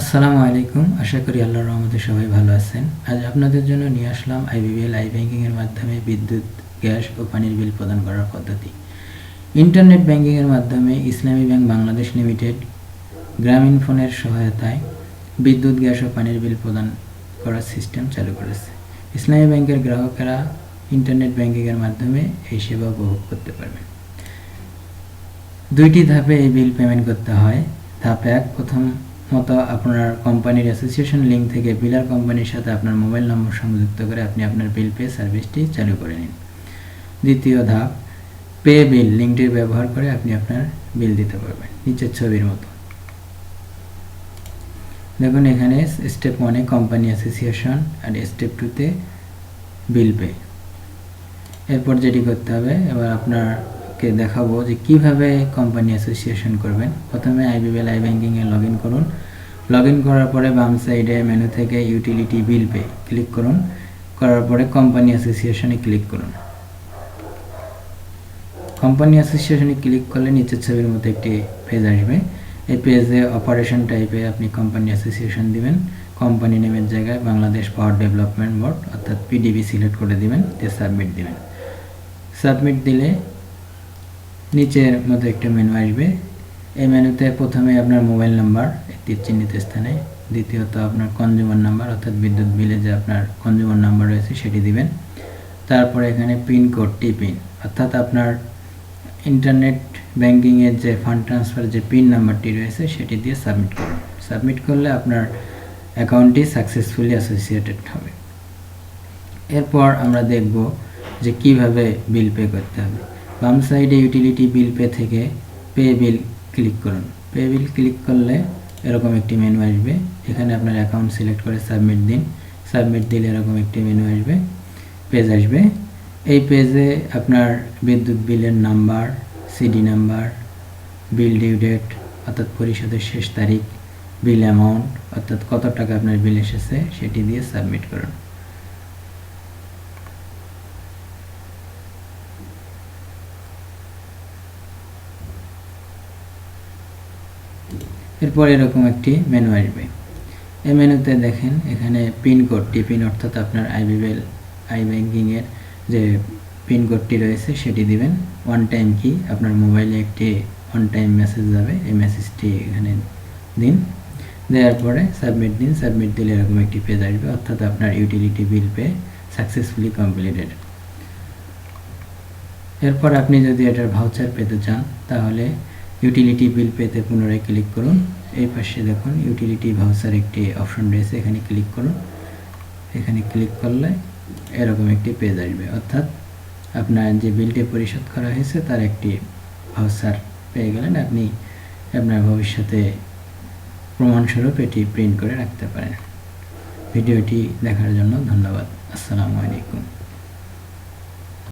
আসসালামু আলাইকুম। আশা করি আল্লাহর রহমতে সবাই ভালো আছেন। আজ আপনাদের জন্য নিয়ে আসলাম আইবিবিএল আই ব্যাংকিংয়ের মাধ্যমে বিদ্যুৎ, গ্যাস ও পানির বিল প্রদান করার পদ্ধতি। ইন্টারনেট ব্যাংকিংয়ের মাধ্যমে ইসলামী ব্যাংক বাংলাদেশ লিমিটেড গ্রামীণ ফোনের সহায়তায় বিদ্যুৎ, গ্যাস ও পানির বিল প্রদান করার সিস্টেম চালু করেছে। ইসলামী ব্যাংকের গ্রাহকেরা ইন্টারনেট ব্যাংকিংয়ের মাধ্যমে এই সেবা উপভোগ করতে পারবেন। দুইটি ধাপে এই বিল পেমেন্ট করতে হয়। ধাপ এক, প্রথম মতো আপনার কোম্পানির অ্যাসোসিয়েশন লিঙ্ক থেকে বিলার কোম্পানির সাথে আপনার মোবাইল নম্বর সংযুক্ত করে আপনি আপনার বিল পে সার্ভিসটি চালু করে নিন। দ্বিতীয় ধাপ পে বিল লিঙ্কটি ব্যবহার করে আপনি আপনার বিল দিতে পারবেন, নিচের ছবির মতো। দেখুন, এখানে স্টেপ ওয়ানে কোম্পানি অ্যাসোসিয়েশন আর স্টেপ টুতে বিল পে এরপর যেটি করতে হবে, এবার আপনারকে দেখাবো যে কীভাবে কোম্পানি অ্যাসোসিয়েশন করবেন। প্রথমে আইবিএল আই ব্যাঙ্কিংয়ে লগ ইন করুন। লগ ইন করার পরে বাম সাইডে মেনু থেকে ইউটিলিটি বিল পে ক্লিক করুন। করার পরে কোম্পানি অ্যাসোসিয়েশনে ক্লিক করুন। কোম্পানি অ্যাসোসিয়েশনে ক্লিক করলে নিচের ছবির মতো একটি পেজ আসবে। এই পেজে অপারেশন টাইপে আপনি কোম্পানি অ্যাসোসিয়েশন দিবেন। কোম্পানি নেমের জায়গায় বাংলাদেশ পাওয়ার ডেভেলপমেন্ট বোর্ড অর্থাৎ পিডিবি সিলেক্ট করে দিবেন, দিয়ে সাবমিট দিবেন। সাবমিট দিলে নিচের মতো একটা মেনু আসবে। এই মেনুতে প্রথমে আপনার মোবাইল নাম্বার তীর চিহ্নিত স্থানে, দ্বিতীয়ত আপনার কনজিউমার নাম্বার অর্থাৎ বিদ্যুৎ বিলে যে আপনার কনজিউমার নাম্বার রয়েছে সেটি দিবেন। তারপরে এখানে পিন কোড টি পিন অর্থাৎ আপনার ইন্টারনেট ব্যাংকিংয়ের যে ফান্ড ট্রান্সফার যে পিন নাম্বারটি রয়েছে সেটি দিয়ে সাবমিট করুন। সাবমিট করলে আপনার অ্যাকাউন্টটি সাকসেসফুলি অ্যাসোসিয়েটেড হবে। এরপর আমরা দেখব যে কীভাবে বিল পে করতে হবে। বাম সাইডে ইউটিলিটি বিল পে থেকে পে বিল ক্লিক করুন। পে বিল ক্লিক করলে এরকম একটি মেনু আসবে। এখানে আপনার অ্যাকাউন্ট সিলেক্ট করে সাবমিট দিন। সাবমিট দিলে এরকম একটি মেনু আসবে। পেজ আসবে। এই পেজে আপনার বিদ্যুৎ বিলের number CD number bill due date অর্থাৎ পরিশোধের শেষ তারিখ বিল অ্যামাউন্ট অর্থাৎ কত টাকা আপনার বিল এসেছে, সেটি দিয়ে সাবমিট করুন। এরপর এরকম একটি মেনু আসবে। এই মেনুতে দেখেন, এখানে পিনকোড টিপিন অর্থাৎ আপনার আইবিএল আই ব্যাঙ্কিংয়ের যে পিনকোডটি রয়েছে, সেটি দিবেন। ওয়ান টাইম কি আপনার মোবাইলে একটি ওয়ান টাইম মেসেজ যাবে, এই মেসেজটি এখানে দিন। দেওয়ার পরে সাবমিট দিন। সাবমিট দিলে এরকম একটি পেজ আসবে, অর্থাৎ আপনার utility bill pay successfully completed এরপর আপনি যদি এটার ভাউচার পেতে চান, তাহলে ইউটিলিটি বিল পেতে পুনরায় ক্লিক করুন। এই পাশে দেখুন ইউটিলিটি ভাউচার একটি অপশন রয়েছে, এখানে ক্লিক করুন। এখানে ক্লিক করলে এরকম একটি পেজ আসবে। অর্থাৎ আপনার যে বিলটি পরিশোধ করা হয়েছে, তার একটি ভাউচার পেয়ে গেলেন। আপনি আপনার ভবিষ্যতে প্রমাণস্বরূপ এটি প্রিন্ট করে রাখতে পারেন। ভিডিওটি দেখার জন্য ধন্যবাদ। আসসালামু আলাইকুম।